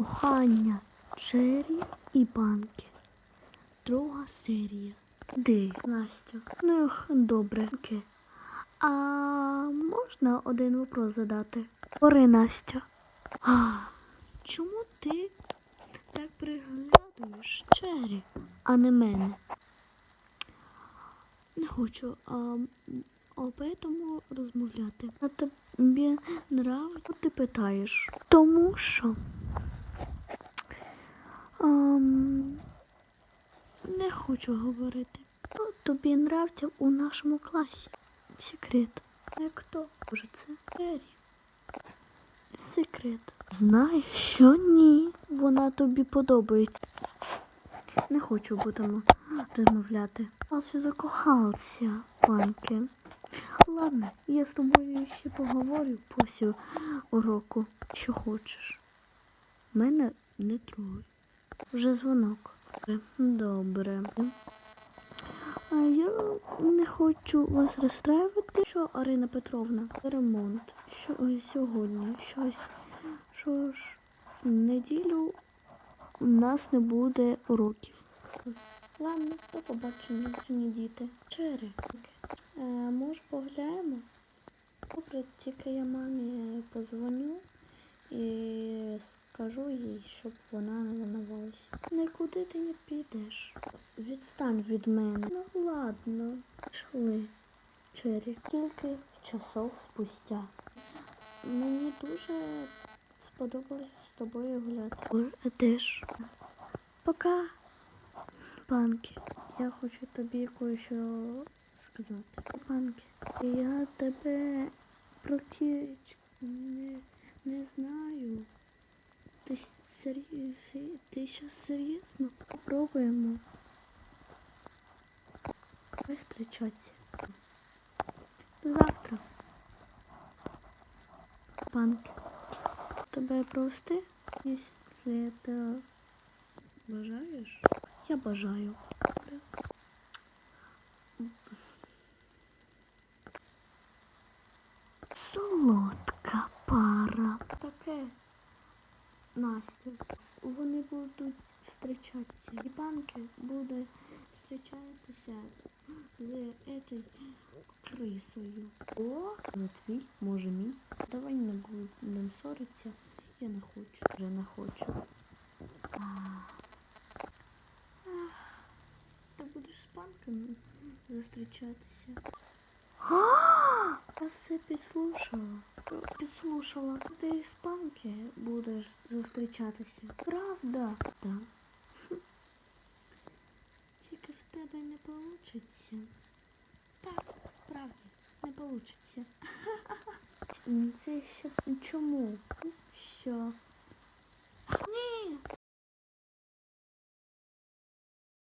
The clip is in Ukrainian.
Кохання Джері і банки. Друга серія. Де, Настя? Ну, добре. Окей. А можна один вопрос задати? Ори, Настя. А, чому ти так приглядуєш Джері, а не мене? Не хочу а, об этому розмовляти. А тобі нравиться, ти питаєш. Тому що ам, не хочу говорити. Ну, тобі нравиться у нашому класі. Секрет. А хто? Може це Ері? Секрет. Знаєш, що ні. Вона тобі подобається. Не хочу будемо розмовляти. Ался закохався, панки. Ладно, я з тобою ще поговорю після уроку, що хочеш. Мене не трогай. Вже дзвонок. Добре. А я не хочу вас розстраювати, що Арина Петровна, ремонт. Що сьогодні щось. Що ж, в неділю у нас не буде уроків. Ладно, до побачення, сьогодні діти. Чері. Е, може погуляємо? Добре, тільки я мамі позвоню і скажу їй, щоб вона не волновалась. Нікуди ти не підеш. Відстань від мене. Ну ладно. Пішли. Чері. Кілька часов спустя. Мені дуже сподобалось з тобою гуляти. А теж. Пока. Панки, я хочу тобі кое-що сказати. Панки, я тебе про не, не знаю. Ти серйозно? Ти що серйозно? Попробуємо. Давай. Завтра. Панки. Тебе прости, якщо ти бажаєш? Я бажаю. Солодка пара. Таке. Настя. Вони будуть зустрічатися. І банки будуть зустрічатися з этой крисою. О, не твій, може мій. Давай не будемо ссоритися. Я не хочу. Вже не хочу. А. Ти будеш з панками зустрічатися? Я все підслушала. Підслушала. Ти з панки будеш зустрічатися. Правда? Так. Тебе не вийде. Так, справді, не вийде. Це ще чому? Що